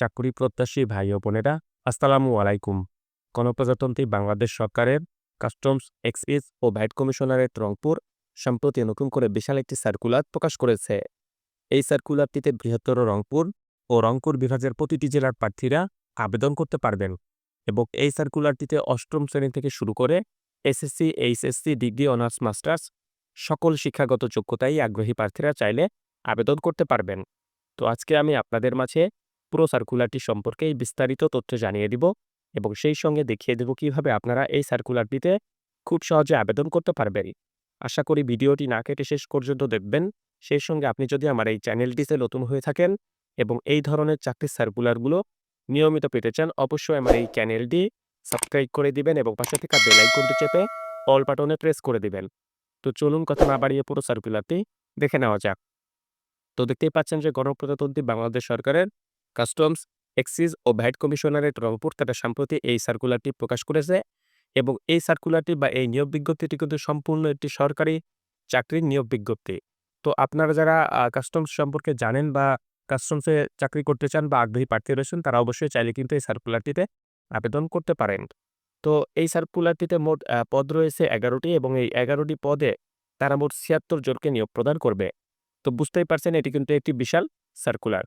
চাকরি প্রত্যাশী ভাই ও বোনেরা, আসসালামু আলাইকুম। গণপ্রজাতন্ত্রী বাংলাদেশ সরকারের কাস্টমস এক্সিস ও ভ্যাট কমিশনারের রংপুর সম্প্রতি নতুন করে বিশাল একটি সার্কুলার প্রকাশ করেছে। এই সার্কুলারটিতে বৃহত্তর রংপুর ও রংপুর বিভাগের প্রতিটি জেলার প্রার্থীরা আবেদন করতে পারবেন এবং এই সার্কুলারটিতে অষ্টম শ্রেণি থেকে শুরু করে SSC, HSC, degree, honours, masters সকল শিক্ষাগত যোগ্যতায় আগ্রহী প্রার্থীরা চাইলে আবেদন করতে পারবেন। তো আজকে আমি আপনাদের মাঝে পুরো সার্কুলারটি সম্পর্কে এই বিস্তারিত তথ্য জানিয়ে দিব এবং সেই সঙ্গে দেখিয়ে দেব কীভাবে আপনারা এই সার্কুলারটিতে খুব সহজে আবেদন করতে পারবেন। আশা করি ভিডিওটি না কেটে শেষ পর্যন্ত দেখবেন। সেই সঙ্গে আপনি যদি আমার এই চ্যানেলটিতে নতুন হয়ে থাকেন এবং এই ধরনের চাকরির সার্কুলারগুলো নিয়মিত পেতে চান, অবশ্যই আমার এই চ্যানেলটি সাবস্ক্রাইব করে দিবেন এবং পাশে থাকা বেল আইকনটি চেপে অল বাটনে প্রেস করে দিবেন। তো চলুন কথা না বাড়িয়ে পুরো সার্কুলারটি দেখে নেওয়া যাক। তো দেখতেই পাচ্ছেন যে গণপ্রজাতন্ত্রী বাংলাদেশ সরকারের কাস্টমস এক্সিস ও ভ্যাট কমিশনারের রংপুর তারা সম্প্রতি এই সার্কুলারটি প্রকাশ করেছে এবং এই সার্কুলারটি বা এই নিয়োগ বিজ্ঞপ্তিটি কিন্তু সম্পূর্ণ একটি সরকারি চাকরির নিয়োগ বিজ্ঞপ্তি। তো আপনারা যারা কাস্টমস সম্পর্কে জানেন বা কাস্টমসে চাকরি করতে চান বা আগ্রহী প্রার্থী রয়েছেন, তারা অবশ্যই চাইলে কিন্তু এই সার্কুলারটিতে আবেদন করতে পারেন। তো এই সার্কুলারটিতে মোট পদ রয়েছে এগারোটি এবং এই এগারোটি পদে তারা মোট ছিয়াত্তর জনকে নিয়োগ প্রদান করবে। তো বুঝতেই পারছেন, এটি কিন্তু একটি বিশাল সার্কুলার।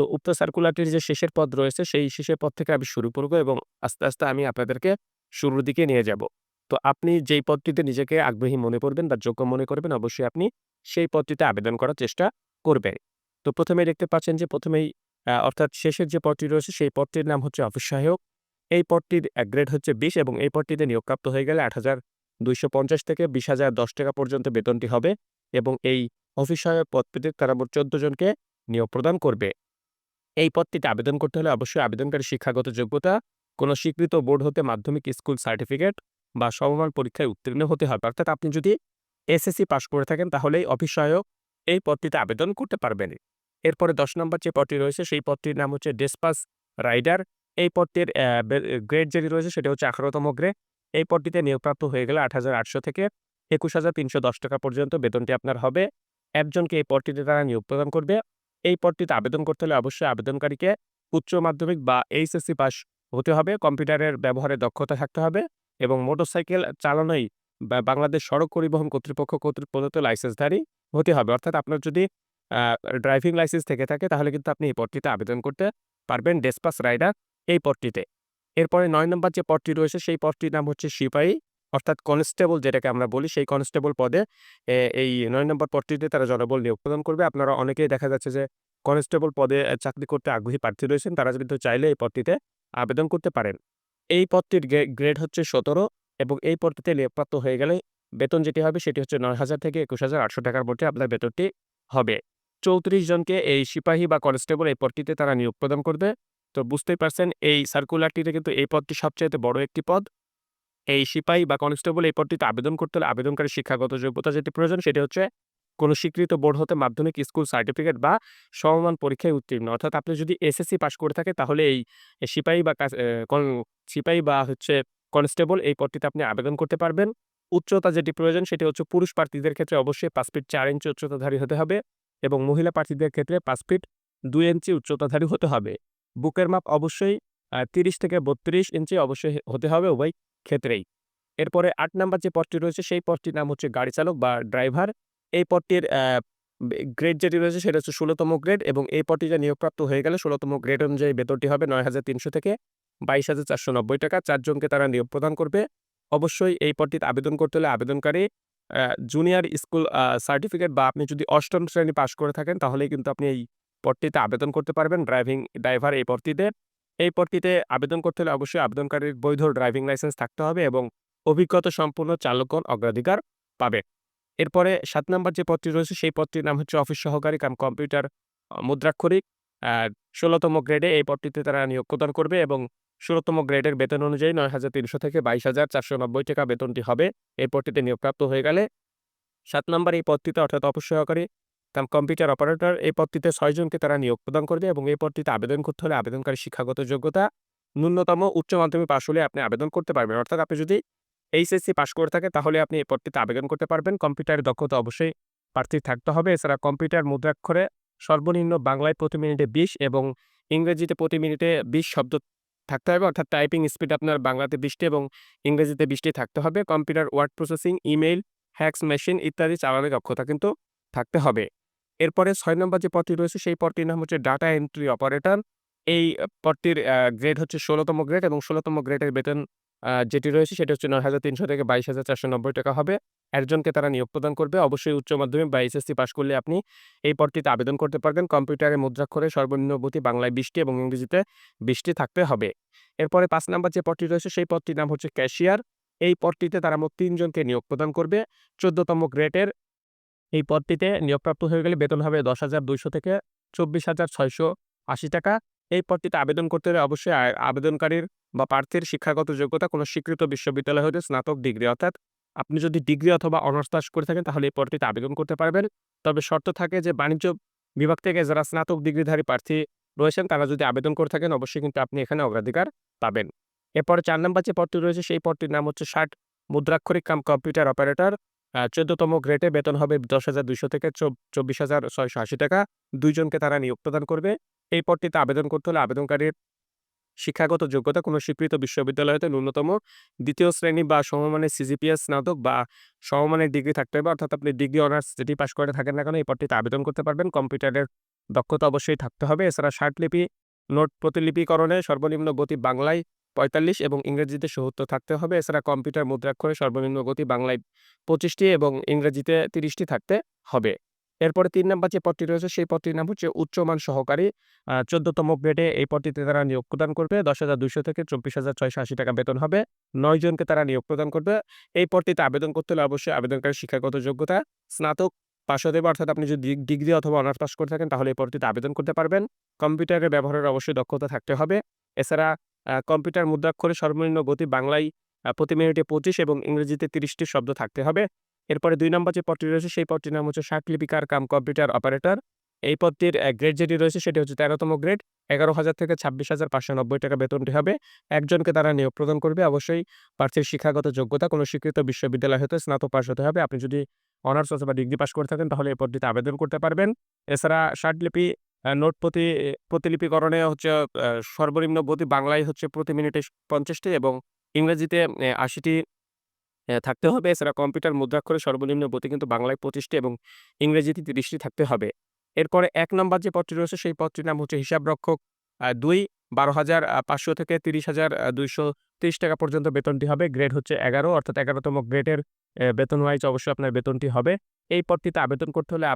তো উক্ত সার্কুলারটির যে শেষের পদ রয়েছে, সেই শেষের পদ থেকে আমি শুরু করব এবং আস্তে আস্তে আমি আপনাদেরকে শুরুর দিকে নিয়ে যাব। তো আপনি যেই পদটিতে নিজেকে আগ্রহী মনে করবেন বা যোগ্য মনে করবেন, অবশ্যই আপনি সেই পদটিতে আবেদন করার চেষ্টা করবেন। তো প্রথমেই দেখতে পাচ্ছেন যে প্রথমেই অর্থাৎ শেষের যে পদটি রয়েছে, সেই পদটির নাম হচ্ছে অফিস সহায়ক। এই পদটির গ্রেড হচ্ছে বিশ এবং এই পদটিতে নিয়োগপ্রাপ্ত হয়ে গেলে আট হাজার দুইশো পঞ্চাশ থেকে বিশ হাজার দশ টাকা পর্যন্ত বেতনটি হবে এবং এই অফিস সহায়ক পদ পেতে তারা মোট চোদ্দ জনকে নিয়োগ প্রদান করবে। এই পদটিতে আবেদন করতে হলে অবশ্যই আবেদনকারী শিক্ষাগত যোগ্যতা, কোনো স্বীকৃত বোর্ড হতে মাধ্যমিক স্কুল সার্টিফিকেট বা সমমান পরীক্ষায় উত্তীর্ণ হতে হবে। অর্থাৎ আপনি যদি এসএসসি পাশ করে থাকেন তাহলেই অফিস সহায়ক এই পদটিতে আবেদন করতে পারবেন। এরপরে দশ নম্বর যে পদটি রয়েছে সেই পদটির নাম হচ্ছে ডেসপাস রাইডার। এই পদটির গ্রেড যেটি রয়েছে সেটা হচ্ছে আঠারোতম গ্রেড। এই পদটিতে নিয়োগপ্রাপ্ত হয়ে গেলে আট হাজার আটশো থেকে একুশ হাজার তিনশো দশ টাকা পর্যন্ত বেতনটি আপনার হবে। একজনকে এই পদটিতে তারা নিয়োগ প্রদান করবে। এই পদটিতে আবেদন করতে হলে অবশ্যই আবেদনকারীকে উচ্চ মাধ্যমিক বা এইচএসসি পাস হতে হবে, কম্পিউটারের ব্যবহারে দক্ষতা থাকতে হবে এবং মোটরসাইকেল চালানোই বাংলাদেশ সড়ক পরিবহন কর্তৃপক্ষ কর্তৃক প্রদত্ত লাইসেন্সধারী হতে হবে। অর্থাৎ আপনার যদি ড্রাইভিং লাইসেন্স থেকে থাকে তাহলে কিন্তু আপনি এই পদটিতে আবেদন করতে পারবেন, ডেসপাস রাইডার এই পদটিতে। এরপরে নয় নম্বর যে পদটি রয়েছে সেই পদটির নাম হচ্ছে সিপাহী। অর্থাৎ কনস্টেবল যেটাকে আমরা বলি, সেই কনস্টেবল পদে এই নয় নম্বর পদটিতে তারা জনবল নিয়োগ প্রদান করবে। আপনারা অনেকেই দেখা যাচ্ছে যে কনস্টেবল পদে চাকরি করতে আগ্রহী প্রার্থী রয়েছেন, তারা কিন্তু চাইলে এই পদটিতে আবেদন করতে পারেন। এই পদটির গ্রেড হচ্ছে সতেরো এবং এই পদটিতে নিয়োগপ্রাপ্ত হয়ে গেলে বেতন যেটি হবে সেটি হচ্ছে নয় হাজার থেকে একুশ হাজার আটশো টাকার মধ্যে আপনার বেতনটি হবে। চৌত্রিশ জনকে এই সিপাহী বা কনস্টেবল এই পদটিতে তারা নিয়োগ প্রদান করবে। তো বুঝতেই পারছেন, এই সার্কুলারটিতে কিন্তু এই পদটি সবচেয়ে বড় একটি পদ। এই সিপাহী বা কনস্টেবল এই পদটিতে আবেদন করতে হলে আবেদনকারী শিক্ষাগত যোগ্যতা যেটি প্রয়োজন, সেটি হচ্ছে কোনো স্বীকৃত বোর্ড হতে মাধ্যমিক স্কুল সার্টিফিকেট বা সমমান পরীক্ষায় উত্তীর্ণ। অর্থাৎ আপনি যদি এসএসসি পাশ করে থাকে, তাহলে এই সিপাহী বা সিপাহী বা হচ্ছে কনস্টেবল এই পদটিতে আপনি আবেদন করতে পারবেন। উচ্চতা যেটি প্রয়োজন, সেটি হচ্ছে পুরুষ প্রার্থীদের ক্ষেত্রে অবশ্যই পাঁচ ফিট চার ইঞ্চি উচ্চতাধারী হতে হবে এবং মহিলা প্রার্থীদের ক্ষেত্রে পাঁচ ফিট দুই ইঞ্চি উচ্চতাধারী হতে হবে। বুকের মাপ অবশ্যই তিরিশ থেকে বত্রিশ ইঞ্চি অবশ্যই হতে হবে উভয়। ক্ষেত্রেই। এরপরে আট নাম্বার যে পদটি রয়েছে, সেই পদটির নাম হচ্ছে গাড়ি চালক বা ড্রাইভার। এই পদটির গ্রেড যেটি রয়েছে, সেটা হচ্ছে ষোলোতম গ্রেড এবং এই পদটিতে নিয়োগপ্রাপ্ত হয়ে গেলে, ষোলোতম গ্রেড অনুযায়ী বেতনটি হবে নয় হাজার তিনশো থেকে বাইশ হাজার চারশো নব্বই টাকা। চারজনকে তারা নিয়োগ প্রদান করবে। অবশ্যই এই পদটিতে আবেদন করতে হলে আবেদনকারী জুনিয়র স্কুল সার্টিফিকেট বা আপনি যদি অষ্টম শ্রেণি পাশ করে থাকেন, তাহলেই কিন্তু আপনি এই পদটিতে আবেদন করতে পারবেন। ড্রাইভিং ড্রাইভার এই পদটিতে। এই পদটিতে আবেদন করতে হলে অবশ্যই আবেদনকারীর বৈধ ড্রাইভিং লাইসেন্স থাকতে হবে এবং অভিজ্ঞতা সম্পূর্ণ চালকগণ অগ্রাধিকার পাবে। এরপরে সাত নম্বর যে পদটি রয়েছে, সেই পদটির নাম হচ্ছে অফিস সহকারী কাম কম্পিউটার মুদ্রাক্ষরিক। ষোলোতম গ্রেডে এই পদটিতে তারা নিয়োগ প্রদান করবে এবং ষোলোতম গ্রেডের বেতন অনুযায়ী নয় হাজার তিনশো থেকে বাইশ হাজার চারশো নব্বই টাকা বেতনটি হবে। এই পদটিতে নিয়োগপ্রাপ্ত হয়ে গেলে সাত নম্বর এই পদটিতে অর্থাৎ অফিস সহকারী কাম কম্পিউটার অপারেটর এই পদটিতে ছয়জনকে তারা নিয়োগ প্রদান করবে এবং এই পদটিতে আবেদন করতে হলে আবেদনকারী শিক্ষাগত যোগ্যতা ন্যূনতম উচ্চ মাধ্যমিক পাশ হলে আপনি আবেদন করতে পারবেন অর্থাৎ আপনি যদি এইচএসসি পাশ করে থাকে তাহলে আপনি এই পদটিতে আবেদন করতে পারবেন কম্পিউটারের দক্ষতা অবশ্যই প্রার্থীর থাকতে হবে এছাড়া কম্পিউটার মুদ্রাক্ষরে সর্বনিম্ন বাংলায় প্রতি মিনিটে বিশ এবং ইংরেজিতে প্রতি মিনিটে ২০ শব্দ থাকতে হবে অর্থাৎ টাইপিং স্পিড আপনার বাংলাতে ২০টি এবং ইংরেজিতে ২০টি থাকতে হবে। Computer word processing, email, fax machine ইত্যাদি চালানোর দক্ষতা কিন্তু থাকতে হবে। এরপরে ছয় নম্বর যে পদটি রয়েছে সেই পদটির নাম হচ্ছে ডাটা এন্ট্রি অপারেটর। এই পদটির গ্রেড হচ্ছে ষোলোতম গ্রেড এবং ষোলোতম গ্রেডের বেতন যেটি রয়েছে সেটি হচ্ছে ৯,৩০০ থেকে ২২,৪৯০ টাকা হবে। একজনকে তারা নিয়োগ প্রদান করবে। অবশ্যই উচ্চ মাধ্যমিক বা এইচএসসি পাশ করলে আপনি এই পদটিতে আবেদন করতে পারবেন। কম্পিউটারে মুদ্রাক্ষরে সর্বনিম্ন গতি বাংলায় ২০টি এবং ইংরেজিতে ২০টি থাকতে হবে। এরপরে পাঁচ নাম্বার যে পদটি রয়েছে সেই পদটির নাম হচ্ছে ক্যাশিয়ার। এই পদটিতে তারা মোট তিনজনকে নিয়োগ প্রদান করবে। ১৪ তম গ্রেডের এই পদটিতে নিয়োগপ্রাপ্ত হয়ে গেলে বেতন হবে ১০,২০০ থেকে ২৪,৬৮০ টাকা। এই পদটিতে আবেদন করতে হলে অবশ্যই আবেদনকারীর বা প্রার্থীর শিক্ষাগত যোগ্যতা কোনো স্বীকৃত বিশ্ববিদ্যালয় হতে স্নাতক ডিগ্রি অর্থাৎ আপনি যদি ডিগ্রি অথবা অনার্স পাস করে থাকেন তাহলে এই পদটিতে আবেদন করতে পারবেন। তবে শর্ত থাকে যে বাণিজ্য বিভাগ থেকে যারা স্নাতক ডিগ্রিধারী প্রার্থী রয়েছেন তারা যদি আবেদন করে থাকেন অবশ্যই কিন্তু আপনি এখানে অগ্রাধিকার পাবেন। এরপরে চার নাম্বার যে পদটি রয়েছে সেই পদটির নাম হচ্ছে ষাট মুদ্রাক্ষরিক কাম কম্পিউটার অপারেটর। আ ১৪ তম গ্রেডে বেতন হবে ১০,২০০ থেকে চব ২৪,৬৮০ টাকা। দুইজনকে তারা নিয়োগ প্রদান করবে। এই পদটিতে আবেদন করতে হলে আবেদনকারীর শিক্ষাগত যোগ্যতা কোনো স্বীকৃত বিশ্ববিদ্যালয় হতে ন্যূনতম দ্বিতীয় শ্রেণি বা সমমানের সিজিপিএস স্নাতক বা সমমানের ডিগ্রি থাকতে হবে। অর্থাৎ আপনি ডিগ্রি অনার্স যেটি পাশ করে থাকেন না কেন এই পদটিতে আবেদন করতে পারবেন। কম্পিউটারের দক্ষতা অবশ্যই থাকতে হবে। এছাড়া ষাটলিপি নোট প্রতিলিপিকরণে সর্বনিম্ন গতি বাংলায় ৪৫ এবং ইংরেজিতে ৭০ থাকতে হবে। এছাড়া কম্পিউটার মুদ্রাক্ষরে সর্বনিম্ন গতি বাংলায় ২৫টি এবং ইংরেজিতে ৩০টি থাকতে হবে। এরপরে তিন নাম্বার যে পদটি রয়েছে সেই পদটির নাম হচ্ছে উচ্চমান সহকারী। চোদ্দতম ১৪ গ্রেডে এই পদটিতে তারা নিয়োগ প্রদান করবে। ১০,২০০ থেকে ২৪,৬৮০ টাকা বেতন হবে। ৯ জনকে তারা নিয়োগ প্রদান করবে। এই পদটিতে আবেদন করতে হলে অবশ্যই আবেদনকারী শিক্ষাগত যোগ্যতা স্নাতক পাস হতে অর্থাৎ আপনি যদি ডিগ্রি অথবা অনার্স পাস করে থাকেন তাহলে এই পদটিতে আবেদন করতে পারবেন। কম্পিউটারের ব্যবহারের অবশ্যই দক্ষতা থাকতে হবে। এছাড়া কম্পিউটার মুদ্রাক্ষরে সর্বনিম্ন গতি বাংলায় প্রতি মিনিটে ২৫ এবং ইংরেজিতে ৩০টি শব্দ থাকতে হবে। এরপরে দুই নম্বর যে পদটি রয়েছে সেই পদটির নাম হচ্ছে ষাটলিপিকার কাম কম্পিউটার অপারেটর। এই পদটির গ্রেড যেটি রয়েছে সেটি হচ্ছে তেরোতম গ্রেড এগারো হাজার থেকে ২৬,৫৯০ টাকা বেতনটি হবে। একজনকে তারা নিয়োগ প্রদান করবে। অবশ্যই প্রার্থীর শিক্ষাগত যোগ্যতা কোনো স্বীকৃত বিশ্ববিদ্যালয় হতে স্নাতক পাস হতে হবে। আপনি যদি অনার্স অথবা ডিগ্রি পাস করে থাকেন তাহলে এই পদটিতে আবেদন করতে পারবেন। এছাড়া আ নোট প্রতি প্রতিলিপিকরণে হচ্ছে সর্বনিম্ন গতি বাংলায় হচ্ছে প্রতি মিনিটে ৫০টি এবং ইংরেজিতে আশিটি থাকতে হবে। এছাড়া কম্পিউটার মুদ্রাক্ষরে সর্বনিম্ন গতি কিন্তু বাংলায় ২৫টি এবং ইংরেজিতে ৩০টি থাকতে হবে। এরপরে এক নম্বর যে পদটি রয়েছে সেই পদটির নাম হচ্ছে হিসাবরক্ষক আ ২ ১২,৫০০ থেকে ৩০,২৩০ টাকা পর্যন্ত বেতনটি হবে। গ্রেড হচ্ছে ১১ অর্থাৎ এগারোতম গ্রেডের বেতন ওয়াইজ অবশ্যই আপনার বেতনটি হবে। এই পদটিতে আবেদন করতে হলে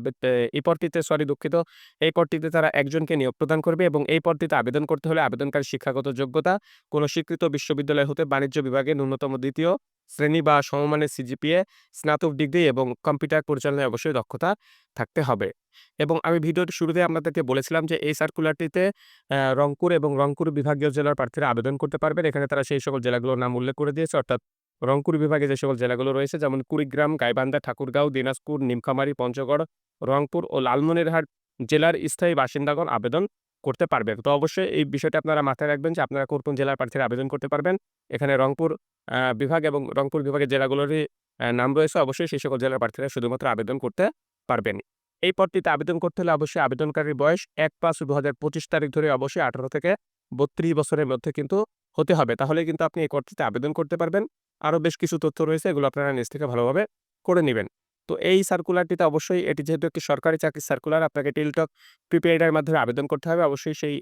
এই পদটিতে সরি দুঃখিত। এই পদটিতে তারা একজনকে নিয়োগ প্রদান করবে এবং এই পদটিতে আবেদন করতে হলে আবেদনকারী শিক্ষাগত যোগ্যতা কোনো স্বীকৃত বিশ্ববিদ্যালয় হতে বাণিজ্য বিভাগে ন্যূনতম দ্বিতীয় শ্রেণি বা সমমানের সিজিপিএ, স্নাতক ডিগ্রি এবং কম্পিউটার পরিচালনায় অবশ্যই দক্ষতা থাকতে হবে। এবং আমি ভিডিওর শুরুতে আপনাদেরকে বলেছিলাম যে এই সার্কুলারটিতে রংপুর এবং রংপুর বিভাগীয় জেলার প্রার্থীরা আবেদন করতে পারবেন। এখানে তারা সেই সকল জেলাগুলোর নাম উল্লেখ করে দিয়েছে অর্থাৎ রংপুর বিভাগে যে সকল জেলাগুলো রয়েছে যেমন কুড়িগ্রাম, গাইবান্ধা, ঠাকুরগাঁও, দিনাজপুর, নীলফামারী, পঞ্চগড়, রংপুর ও লালমনিরহাট জেলার স্থায়ী বাসিন্দাগণ আবেদন করতে পারবেন। তো অবশ্যই এই বিষয়টা আপনারা মাথায় রাখবেন যে আপনারা কোন, কোন জেলার প্রার্থীরা আবেদন করতে পারবেন। এখানে রংপুর বিভাগ এবং রংপুর বিভাগের জেলাগুলোরই নাম রয়েছে। অবশ্যই সেই সকল জেলার প্রার্থীরা শুধুমাত্র আবেদন করতে পারবেন। এই পদটিতে আবেদন করতে হলে অবশ্যই আবেদনকারীর বয়স ১-৫-২০২৫ তারিখ ধরে অবশ্যই ১৮ থেকে ৩২ বছরের মধ্যে কিন্তু হতে হবে। তাহলে কিন্তু আপনি এই পদটিতে আবেদন করতে পারবেন। আরও বেশ কিছু তথ্য রয়েছে, এগুলো আপনারা নিজ থেকে ভালোভাবে করে নেবেন তো এই সার্কুলারটিতে অবশ্যই এটি যেহেতু একটি সরকারি চাকরির সার্কুলার আপনাকে টেলিটক প্রিপেইড এর মাধ্যমে আবেদন করতে হবে। অবশ্যই সেই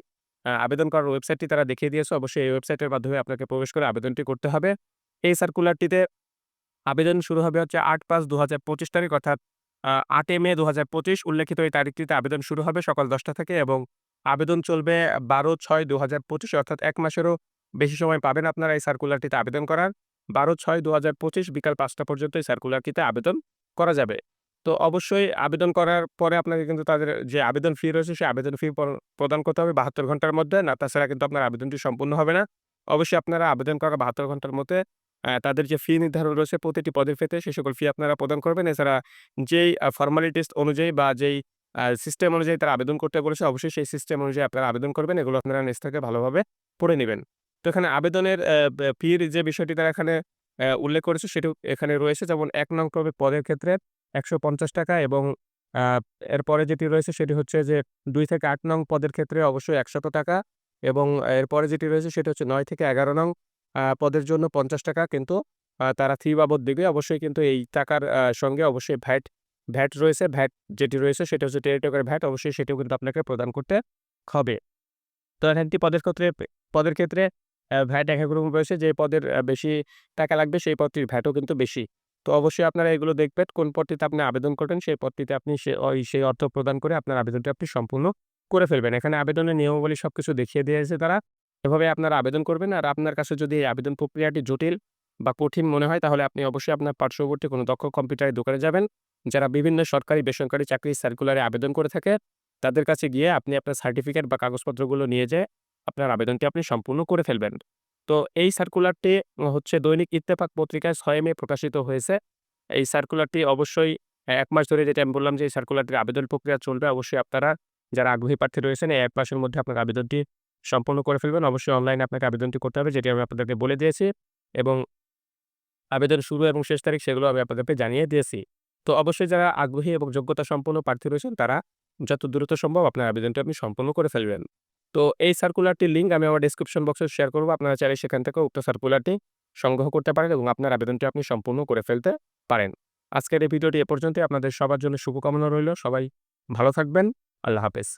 আবেদন করার ওয়েবসাইটটি তারা দেখিয়ে দিয়েছে। অবশ্যই এই ওয়েবসাইটের মাধ্যমে আপনাকে প্রবেশ করে আবেদনটি করতে হবে। এই সার্কুলারটিতে আবেদন শুরু হবে হচ্ছে ৮-৫-২০২৫ তারিখ, অর্থাৎ, আ ৮ মে ২০২৫ উল্লেখিত এই তারিখটিতে আবেদন শুরু হবে সকাল ১০টা থেকে এবং আবেদন চলবে ১২-৬-২০২৫ অর্থাৎ এক মাসেরও বেশি সময় পাবেন আপনারা এই সার্কুলারটিতে আবেদন করার। ১২-৬-২০২৫ বিকাল পাঁচটা পর্যন্ত এই সার্কুলারটিতে আবেদন করা যাবে। তো অবশ্যই আবেদন করার পরে আপনাকে কিন্তু তাদের যে আবেদন ফি রয়েছে, সেই আবেদন ফি প্রদান করতে হবে ৭২ ঘণ্টার মধ্যে। না, তাছাড়া কিন্তু আপনার আবেদনটি সম্পূর্ণ হবে না। অবশ্যই আপনারা আবেদন করা বাহাত্তর ঘণ্টার মধ্যে তাদের যে ফি নির্ধারণ রয়েছে প্রতিটি পদের ক্ষেত্রে সে সকল ফি আপনারা প্রদান করবেন। এছাড়া যেই ফর্মালিটিস অনুযায়ী বা যেই সিস্টেম অনুযায়ী তারা আবেদন করতে বলেছে, অবশ্যই সেই সিস্টেম অনুযায়ী আপনারা আবেদন করবেন। এগুলো আপনারা নিজ থেকে ভালোভাবে পড়ে নিবেন। তো এখানে আবেদনের ফির যে বিষয়টি তারা এখানে উল্লেখ করেছে সেটি এখানে রয়েছে যেমন এক নং ক্রমে পদের ক্ষেত্রে ৳১৫০ এবং, আ, এরপরে যেটি রয়েছে সেটি হচ্ছে যে দুই থেকে আট নং পদের ক্ষেত্রে অবশ্যই ৳১০০ এবং এরপরে যেটি রয়েছে সেটি হচ্ছে নয় থেকে ১১ নং পদের জন্য ৳৫০ কিন্তু, আ, তারা ফি বাবদ দিবে। অবশ্যই কিন্তু এই টাকার সঙ্গে অবশ্যই ভ্যাট ভ্যাট রয়েছে। ভ্যাট যেটি রয়েছে সেটা হচ্ছে টেরিটকের ভ্যাট, অবশ্যই সেটিও কিন্তু আপনাকে প্রদান করতে হবে। তো এখানটি পদের ক্ষেত্রে পদের ক্ষেত্রে ভ্যাট এক, রয়েছে। যে পদের বেশি টাকা লাগবে সেই পদটির ভ্যাটও কিন্তু বেশি। তো অবশ্যই আপনারা এগুলো দেখবেন কোন পদটিতে আপনি আবেদন করবেন সেই পদটিতে আপনি সেই অর্থ প্রদান করে আপনার আবেদনটি আপনি সম্পূর্ণ করে ফেলবেন। এখানে আবেদনের নিয়মাবলী সবকিছু দেখিয়ে দিয়েছে তারা। এভাবে আপনারা আবেদন করবেন। আর আপনার কাছে যদি এই আবেদন প্রক্রিয়াটি জটিল বা কঠিন মনে হয় তাহলে আপনি অবশ্যই আপনার পার্শ্ববর্তী কোনো দক্ষ কম্পিউটারের দোকানে যাবেন। যারা বিভিন্ন সরকারি বেসরকারি চাকরির সার্কুলারে আবেদন করে থাকে তাদের কাছে গিয়ে আপনি আপনার সার্টিফিকেট বা কাগজপত্রগুলো নিয়ে যেয়ে আপনার আবেদনটি আপনি সম্পূর্ণ করে ফেলবেন। তো এই সার্কুলারটি হচ্ছে দৈনিক ইত্তেফাক পত্রিকায় ৬ মে প্রকাশিত হয়েছে। এই সার্কুলারটি অবশ্যই এক মাস ধরে যেটা আমি বললাম যে, এই সার্কুলারটির আবেদন প্রক্রিয়া চলবে। অবশ্যই আপনারা যারা আগ্রহী প্রার্থী রয়েছেন, এই ১ মাসের মধ্যে আপনার আবেদনটি সম্পন্ন করে ফেলবেন। অবশ্যই অনলাইনে আপনাকে আবেদনটি করতে হবে, যেটি আমি আপনাদেরকে বলে দিয়েছি এবং আবেদন শুরু এবং শেষ তারিখ সেগুলো আমি আপনাদেরকে জানিয়ে দিয়েছি। তো অবশ্যই যারা আগ্রহী এবং যোগ্যতা সম্পন্ন প্রার্থী রয়েছেন, তারা যত দ্রুত সম্ভব আপনার আবেদনটি আপনি সম্পন্ন করে ফেলবেন। তো এই সার্কুলারটির লিঙ্ক আমি আমার ডিসক্রিপশন বক্সে শেয়ার করব আপনারা চাইলে সেখান থেকে উক্ত সার্কুলারটি সংগ্রহ করতে পারেন এবং আপনার আবেদনটি আপনি সম্পূর্ণ করে ফেলতে পারেন। আজকের এই ভিডিওটি এ পর্যন্তই। আপনাদের সবার জন্য শুভকামনা রইল। সবাই ভালো থাকবেন। আল্লাহ হাফেজ।